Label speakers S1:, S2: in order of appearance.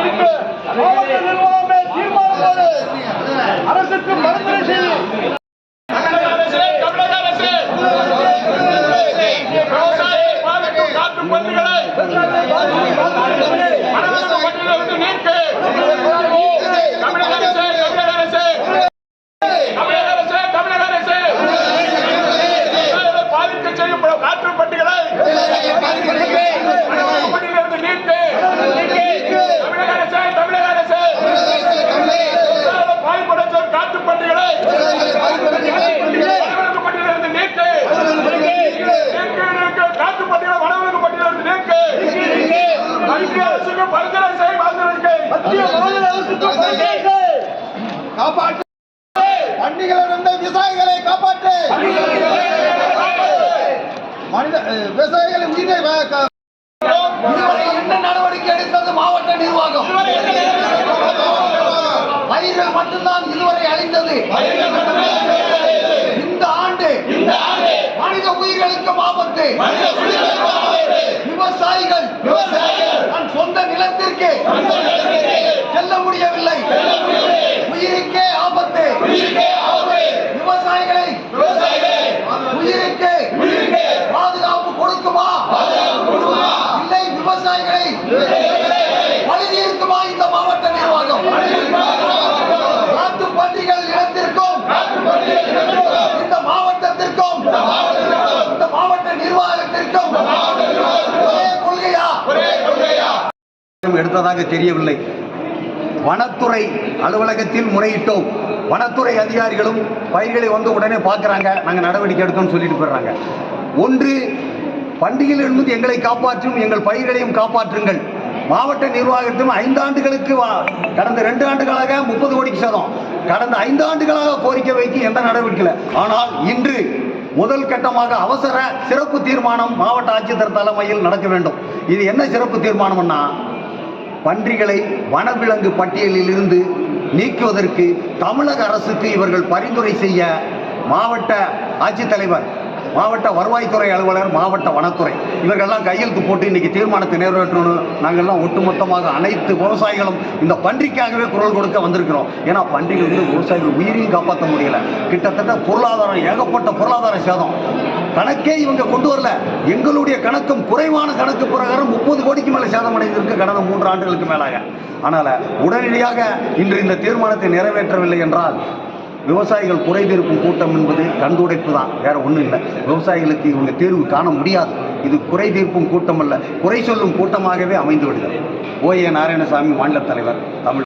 S1: இருக்கு மாவட்ட நிர்வாகமே தீர்மானித்தது அரசுக்கு மறுமொழி செய்யும் காற்று
S2: பந்துகளை மனநல மத்திய எடுத்தது மாவட்ட நிர்வாகம்? பயிர்கள் மட்டும்தான் இதுவரை அழிந்தது. இந்த ஆண்டு மனித உயிர்களுக்கு ஆபத்து விவசாயிகள் விவசாய நிலத்திற்கு செல்ல முடியவில்லை. உயிருக்கே ஆபத்து. விவசாயிகளை உயிருக்கு. பாதுகாப்பு கொடுக்குமா? இல்லை விவசாயிகளை பழுதி இருக்குமா இந்த மாவட்ட நிர்வாகம்? நாட்டு பண்டிகள் இனத்திற்கும் இந்த மாவட்டத்திற்கும் இந்த மாவட்ட நிர்வாகத்திற்கும்
S3: எடுத்ததாக தெரியவில்லை. வனத்துறை அலுவலகத்தில் முறையிட்டோம். வனத்துறை அதிகாரிகளும் பயிர்களை வந்து உடனே பார்க்குறாங்க. நாங்கள் நடவடிக்கை எடுக்கணும்னு சொல்லிட்டு போயிடுறாங்க. ஒன்று பண்டிகையிலிருந்து எங்களை காப்பாற்றும் எங்கள் பயிர்களையும் காப்பாற்றுங்கள். மாவட்ட நிர்வாகத்திலும் ஐந்தாண்டுகளுக்கு வா- கடந்த ரெண்டு ஆண்டுகளாக முப்பது கோடிக்கு சதம். கடந்த ஐந்து ஆண்டுகளாக கோரிக்கை வைத்து எந்த நடவடிக்கையில் ஆனால் இன்று முதல் கட்டமாக அவசர சிறப்பு தீர்மானம் மாவட்ட ஆட்சித்தர் தலைமையில் நடக்க வேண்டும். இது என்ன சிறப்பு தீர்மானம்னா பன்றிகளை வனவிலங்கு பட்டியலிலிருந்து நீக்குவதற்கு தமிழக அரசுக்கு இவர்கள் பரிந்துரை செய்ய மாவட்ட ஆட்சித்தலைவர் மாவட்ட வருவாய்த்துறை அலுவலர் மாவட்ட வனத்துறை. இவர்கள்லாம் கையெழுத்து போட்டு இன்றைக்கி தீர்மானத்தை நிறைவேற்றணும் நாங்கள்லாம் ஒட்டுமொத்தமாக அனைத்து விவசாயிகளும் இந்த பன்றிக்காகவே குரல் கொடுக்க வந்திருக்கிறோம். ஏன்னா பன்றிகள் வந்து விவசாயிகள் உயிரையும் காப்பாற்ற முடியல. கிட்டத்தட்ட பொருளாதாரம் ஏகப்பட்ட பொருளாதார சேதம். கணக்கே இவங்க கொண்டு வரல. எங்களுடைய கணக்கும் குறைவான கணக்கு பிரகாரம் முப்பது கோடிக்கு மேலே சேதம் அடைந்திருக்கு கடந்த மூன்று ஆண்டுகளுக்கு மேலாக. ஆனால் உடனடியாக இன்று இந்த தீர்மானத்தை நிறைவேற்றவில்லை என்றால் விவசாயிகள் குறைதீர்க்கும் கூட்டம் என்பது கண்டுடைப்பு தான். வேற ஒன்றும் இல்லை. விவசாயிகளுக்கு இவங்க தீர்வு காண முடியாது. இது குறை தீர்க்கும் கூட்டம் அல்ல. குறை சொல்லும் கூட்டமாகவே அமைந்து விடுகிறது ஓ ஏ நாராயணசாமி மாநில தலைவர் தமிழ்